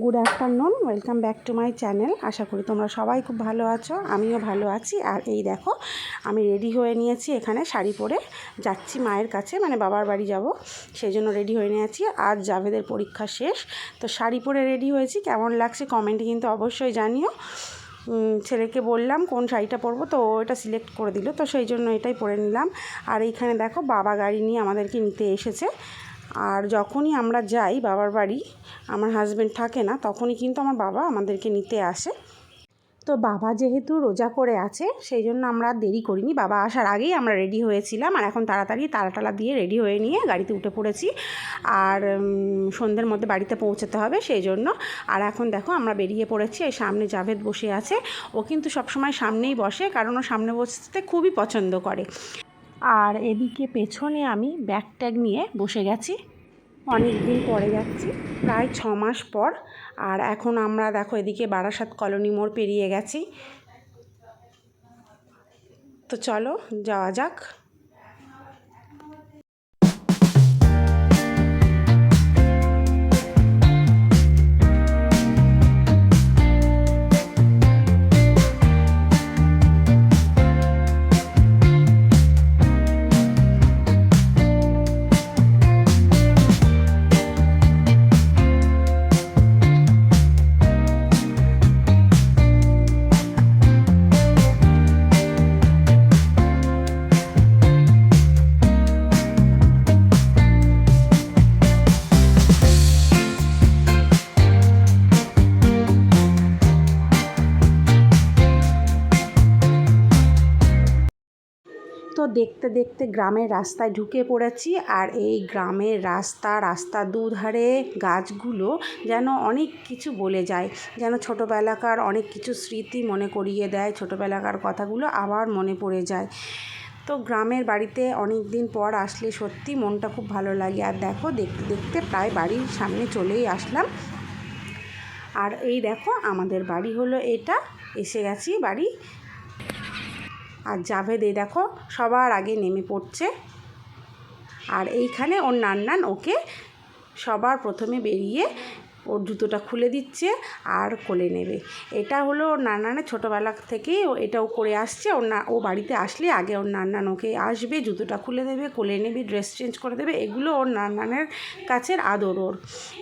Good afternoon welcome back to my channel আশা করি তোমরা সবাই খুব ভালো আছো, আমিও ভালো আছি। আর এই দেখো, আমি রেডি হয়ে নিয়েছি এখানে শাড়ি পরে। যাচ্ছি মায়ের কাছে মানে বাবার বাড়ি যাব, সেই জন্য রেডি হয়ে নিয়েছি। আজ জাভেদের পরীক্ষা শেষ। তো শাড়ি পরে রেডি হয়েছি, কেমন লাগছে কমেন্টে কিন্তু অবশ্যই জানিও। ছেলেকে বললাম কোন শাড়িটা পরবো, তো এটা সিলেক্ট করে দিল, তো সেই জন্য এটাই পরে নিলাম। আর এইখানে দেখো, বাবা গাড়ি নিয়ে আমাদেরকে নিতে এসেছে। আর যখনই আমরা যাই বাবার বাড়ি, আমার হাজব্যান্ড থাকে না, তখনই কিন্তু আমার বাবা আমাদেরকে নিতে আসে। তো বাবা যেহেতু রোজা করে আছে, সেই জন্য আমরা দেরি করিনি। বাবা আসার আগেই আমরা রেডি হয়েছিলাম আর এখন তাড়াতাড়ি তালাটালা দিয়ে রেডি হয়ে নিয়ে গাড়িতে উঠে পড়েছি। আর সন্ধ্যের মধ্যে বাড়িতে পৌঁছাতে হবে, সেই জন্য। আর এখন দেখো আমরা বেরিয়ে পড়েছি, এই সামনে জাভেদ বসে আছে। ও কিন্তু সবসময় সামনেই বসে, কারণ ও সামনে বসতে খুবই পছন্দ করে। আর এদিকে পেছনে আমি ব্যাগ ট্যাগ নিয়ে বসে গেছি। অনেক দিন পরে যাচ্ছি, প্রায় ছ মাস পর। আর এখন আমরা দেখো এদিকে বারাসাত কলোনি মোড় পেরিয়ে গেছি। তো চলো যাওয়া যাক। দেখতে দেখতে গ্রামের রাস্তায় ঢুকে পড়েছি আর এই গ্রামের রাস্তা রাস্তার দুধারে গাছগুলো যেন অনেক কিছু বলে যায়, যেন ছোটোবেলাকার অনেক কিছু স্মৃতি মনে করিয়ে দেয়, ছোটোবেলাকার কথাগুলো আবার মনে পড়ে যায়। তো গ্রামের বাড়িতে অনেক দিন পর আসলে সত্যি মনটা খুব ভালো লাগে। আর দেখো, দেখতে দেখতে প্রায় বাড়ির সামনে চলেই আসলাম। আর এই দেখো, আমাদের বাড়ি হলো এটা। এসে গেছি বাড়ি। আর জাভেদ, এই দেখো, সবার আগে নেমে পড়ছে। আর এইখানে ওর নান্নান ওকে সবার প্রথমে বেরিয়ে ওর জুতোটা খুলে দিচ্ছে আর কোলে নেবে। এটা হলো ওর নান্নানের ছোটোবেলা থেকেই ও এটাও করে আসছে। ওর না, ও বাড়িতে আসলে আগে ওর নান্নান ওকে আসবে, জুতোটা খুলে দেবে, কোলে নেবে, ড্রেস চেঞ্জ করে দেবে। এগুলো ওর নান্নানের কাছের আদর ওর।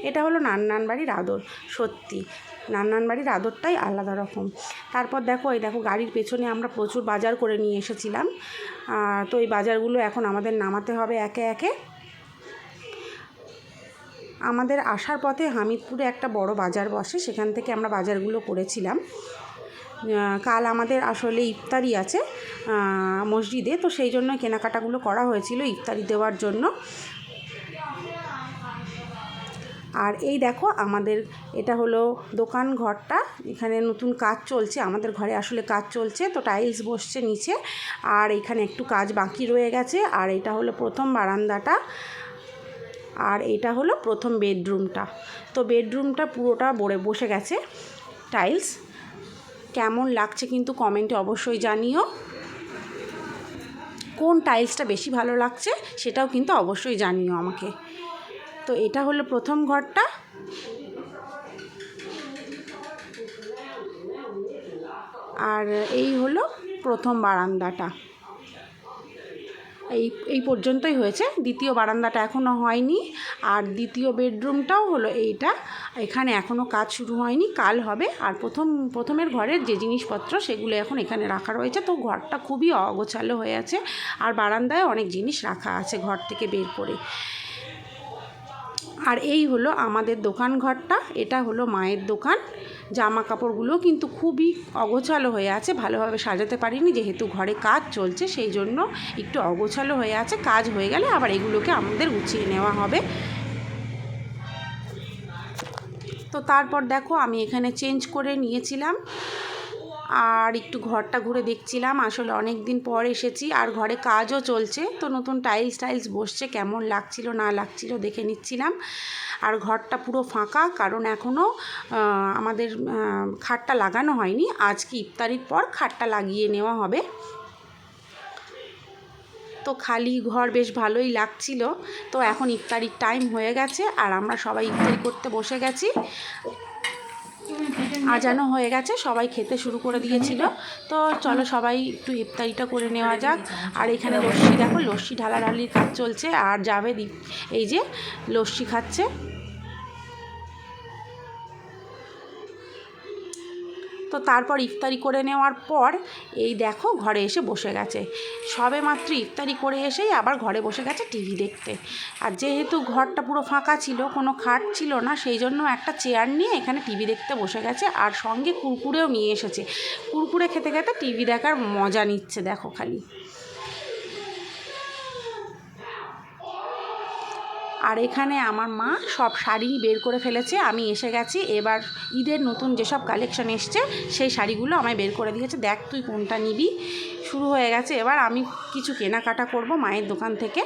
এটা হলো নান্নান বাড়ির আদর, সত্যি। নান্নান বাড়ির আদরটাই আলাদা রকম। তারপর দেখো, এই দেখো গাড়ির পেছনে আমরা প্রচুর বাজার করে নিয়ে এসেছিলাম। তো এই বাজারগুলো এখন আমাদের নামাতে হবে একে একে। আমাদের আসার পথে হামিদপুরে একটা বড় বাজার বসে, সেখান থেকে আমরা বাজারগুলো করেছিলাম। কাল আমাদের আসলে ইফতারি আছে মসজিদে, তো সেই জন্য কেনাকাটাগুলো করা হয়েছিল ইফতারি দেওয়ার জন্য। আর এই দেখো, আমাদের এটা হলো দোকান ঘরটা, এখানে নতুন কাজ চলছে, আমাদের ঘরে আসলে কাজ চলছে, তো টাইলস বসছে নিচে, আর এখানে একটু কাজ বাকি রয়ে গেছে, আর এটা হলো প্রথম বারান্দাটা। আর এটা হলো প্রথম বেডরুমটা। তো বেডরুমটা পুরোটা বড়ে বসে গেছে। টাইলস, কেমন লাগছে কিন্তু কমেন্টে অবশ্যই জানিও। কোন টাইলসটা বেশি ভালো লাগছে সেটাও কিন্তু অবশ্যই জানিও আমাকে। তো এটা হলো প্রথম ঘরটা। আর এই হলো প্রথম বারান্দাটা। এই এই পর্যন্তই হয়েছে। দ্বিতীয় বারান্দাটা এখনও হয়নি। আর দ্বিতীয় বেডরুমটাও হলো এইটা। এখানে এখনও কাজ শুরু হয়নি, কাল হবে। আর প্রথম, প্রথমের ঘরের যে জিনিসপত্র, সেগুলো এখন এখানে রাখা রয়েছে। তো ঘরটা খুবই অগোছালো হয়ে আছে। আর বারান্দায় অনেক জিনিস রাখা আছে ঘর থেকে বের করে। আর এই হলো আমাদের দোকান ঘরটা, এটা হলো মায়ের দোকান। জামা কাপড়গুলো কিন্তু খুবই অগোছালো হয়ে আছে, ভালোভাবে সাজাতে পারিনি, যেহেতু ঘরে কাজ চলছে, সেই জন্য একটু অগোছালো হয়ে আছে, কাজ হয়ে গেলে আবার এগুলোকে আমাদের গুছিয়ে নেওয়া হবে। তো তারপর দেখো আমি এখানে চেঞ্জ করে নিয়েছিলাম। আর একটু ঘরটা ঘুরে দেখছিলাম। আসলে অনেক দিন পর এসেছি আর ঘরে কাজও চলছে। তো নতুন টাইলস টাইলস বসছে, কেমন লাগছিল, না লাগছিল দেখে নিচ্ছিলাম। আর ঘরটা পুরো ফাঁকা, কারণ এখনও আমাদের খাটটা লাগানো হয়নি। আজকে ইফতারির পর খাটটা লাগিয়ে নেওয়া হবে। তো খালি ঘর বেশ ভালোই লাগছিল। তো এখন ইফতারির টাইম হয়ে গেছে আর আমরা সবাই ইফতারি করতে বসে গেছি। আজানো হয়ে গেছে, সবাই খেতে শুরু করে দিয়েছিল। তো চলো সবাই একটু ইফতারিটা করে নেওয়া যাক। আর এখানে লস্যি, দেখো লস্যি ঢালাঢালির কাজ চলছে। আর যাবে এই যে লস্যি খাচ্ছে। তো তারপর ইফতারি করে নেওয়ার পর এই দেখো ঘরে এসে বসে গেছে। সবে মাত্র ইফতারি করে এসেই আবার ঘরে বসে গেছে টিভি দেখতে। আর যেহেতু ঘরটা পুরো ফাঁকা ছিল, কোনো খাট ছিল না, সেই জন্য একটা চেয়ার নিয়ে এখানে টিভি দেখতে বসে গেছে আর সঙ্গে কুরকুরেও নিয়ে এসেছে। কুরকুরে খেতে খেতে টিভি দেখার মজা নিচ্ছে, দেখো খালি। আর এখানে আমার মা সব শাড়ি বের করে ফেলেছে, আমি এসে গেছি। এবার ঈদের নতুন যেসব কালেকশন এসছে, সেই শাড়িগুলো আমায় বের করে দিয়েছে। দেখ তুই কোনটা নিবি। শুরু হয়ে গেছে। এবার আমি কিছু কেনাকাটা করব মায়ের দোকান থেকে।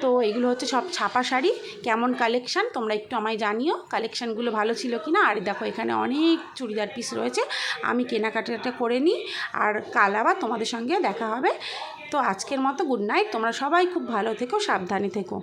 তো এগুলো হচ্ছে সব ছাপা শাড়ি। কেমন কালেকশান তোমরা একটু আমায় জানিও। কালেকশানগুলো ভালো ছিল কি না আর দেখো এখানে অনেক চুড়িদার পিস রয়েছে। আমি কেনাকাটাটা করে নিই। আর কাল আবার তোমাদের সঙ্গে দেখা হবে। তো আজকের মতো গুড নাইট তোমরা সবাই খুব ভালো থেকো, সাবধানে থেকো।